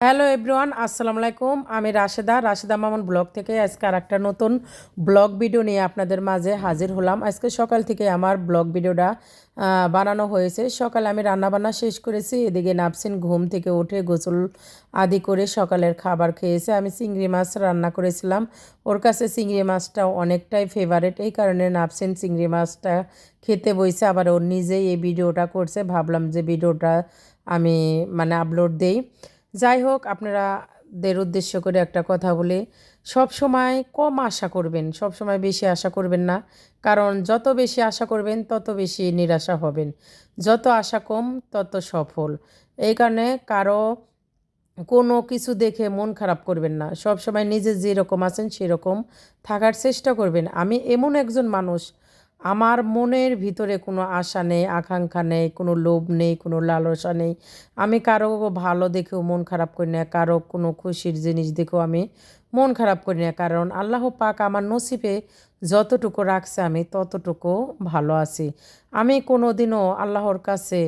Hello everyone, আসসালামু আলাইকুম। আমি রাশেদা রাশেদা মামুন ব্লগ থেকে আজকে আর একটা নতুন ব্লগ ভিডিও নিয়ে আপনাদের মাঝে হাজির হলাম। আজকে সকাল থেকে আমার ব্লগ ভিডিওটা বানানো হয়েছে। সকালে আমি রান্নাবান্না শেষ করেছি। এদিকে নাপসিন ঘুম থেকে উঠে গোসল আদি করে সকালের খাবার খেয়েছে। আমি চিংড়ি মাছ রান্না করেছিলাম। ওর কাছে চিংড়ি মাছটা অনেকটাই ফেভারেট এই কারণে নাপসিন চিংড়ি মাছটা খেতে বইছে। আবার ওর নিজেই এই ভিডিওটা করছে। ভাবলাম যে ভিডিওটা আমি মানে আপলোড দেই। যাই হোক আপনারা দের উদ্দেশ্য করে একটা কথা বলে। সব সময় কম আশা করবেন, সব সময় বেশি আশা করবেন না। কারণ যত বেশি আশা করবেন, তত বেশি নিরাশা হবেন। যত আশা কম, তত সফল। এই কারণে কারও কোনো কিছু দেখে মন খারাপ করবেন না। সব সময় নিজে যেরকম আছেন, সেরকম থাকার চেষ্টা করবেন। আমি এমন একজন মানুষ আমার মনের ভিতরে কোনো আশা নেই, আকাঙ্ক্ষা নেই, কোনো লোভ নেই, কোনো লালসা নেই। আমি কারও ভালো দেখেও মন খারাপ করি না, কারও কোনো খুশির জিনিস দেখেও আমি মন খারাপ করি না। কারণ আল্লাহ পাক আমার নসিবে যতটুকু রাখছে আমি ততটুকু ভালো আছি। আমি কোনো দিনও আল্লাহর কাছে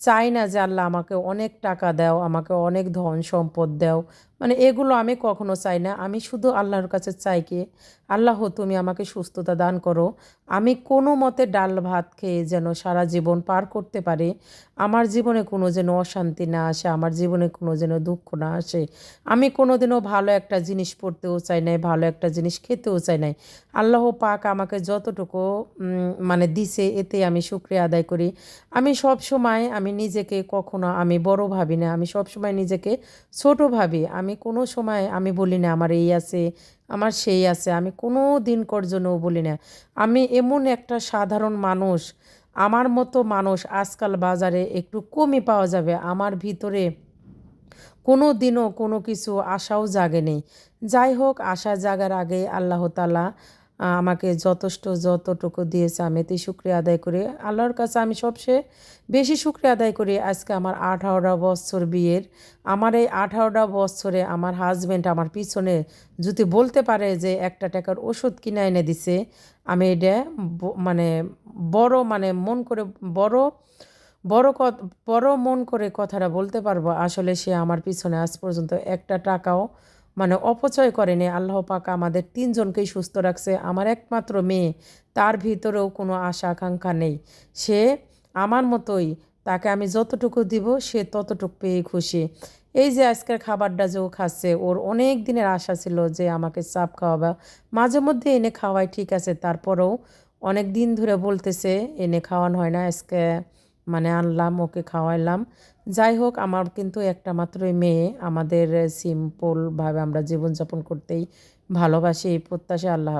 চাই না যে আল্লাহ আমাকে অনেক টাকা দাও, আমাকে অনেক ধন সম্পদ দাও মানে এগুলো আমি কখনো চাই না। আমি শুধু আল্লাহর কাছে চাই কি, আল্লাহ তুমি আমাকে সুস্থতা দান করো। আমি কোনো মতে ডাল ভাত খেয়ে যেন সারা জীবন পার করতে পারি। আমার জীবনে কোনো যেন অশান্তি না আসে, আমার জীবনে কোনো যেন দুঃখ না আসে। আমি কোনো দিনও ভালো একটা জিনিস পড়তেও চাই নাই, ভালো একটা জিনিস খেতেও চাই নাই। আল্লাহ পাক আমাকে যতটুকু মানে দিছে, এতে আমি শুক্রিয়া আদায় করি। আমি সব সময় আমি নিজেকে কখনো আমি বড় ভাবি না, আমি সব সময় নিজেকে ছোট ভাবি। আমি কোনো সময় আমি বলি না, আমার এই আছে, আমার সেই আছে। আমি কোনো দিন জন্যও বলি না। আমি এমন একটা সাধারণ মানুষ, আমার মতো মানুষ আজকাল বাজারে একটু কমই পাওয়া যাবে। আমার ভিতরে কোনো দিনও কোনো কিছু আশাও জাগে নেই। যাই হোক, আশা জাগার আগে আল্লাহ তালা আমাকে যথেষ্ট যতটুকু দিয়েছে আমি এতেই শুক্রিয়া আদায় করি। আল্লাহর কাছে আমি সবচেয়ে বেশি শুক্রিয়া আদায় করি আজকে আমার আঠারোটা বছর বিয়ের। আমার এই আঠারোটা বছরে আমার হাজব্যান্ড আমার পিছনে যদি বলতে পারে যে একটা টাকার ওষুধ কিনে এনে দিছে, আমি এটা মানে বড় মানে মন করে বড় বড় বড় মন করে কথাটা বলতে পারব। আসলে সে আমার পিছনে আজ পর্যন্ত একটা টাকাও মানে অপচয় করেনি। আল্লাহ পাক আমাদের তিনজনকেই সুস্থ রাখছে। আমার একমাত্র মেয়ে, তার ভিতরেও কোনো আশা আকাঙ্ক্ষা নেই। সে আমার মতোই, তাকে আমি যতটুকু দিব, সে ততটুকু পেয়ে খুশি। এই যে আজকের খাবারটা যে ও খাচ্ছে, ওর অনেক দিনের আশা ছিল যে আমাকে চাপ খাওয়াবা। মাঝে মধ্যে এনে খাওয়াই ঠিক আছে, তারপরেও অনেক দিন ধরে বলতেছে, এনে খাওয়ানো হয় না, আজকে মানে আনলাম, ওকে খাওয়াইলাম। যাই হোক, আমার কিন্তু একটা মাত্রই মেয়ে আমাদের সিম্পলভাবে আমরা জীবনযাপন করতেই ভালোবাসি এই প্রত্যাশা আল্লাহ।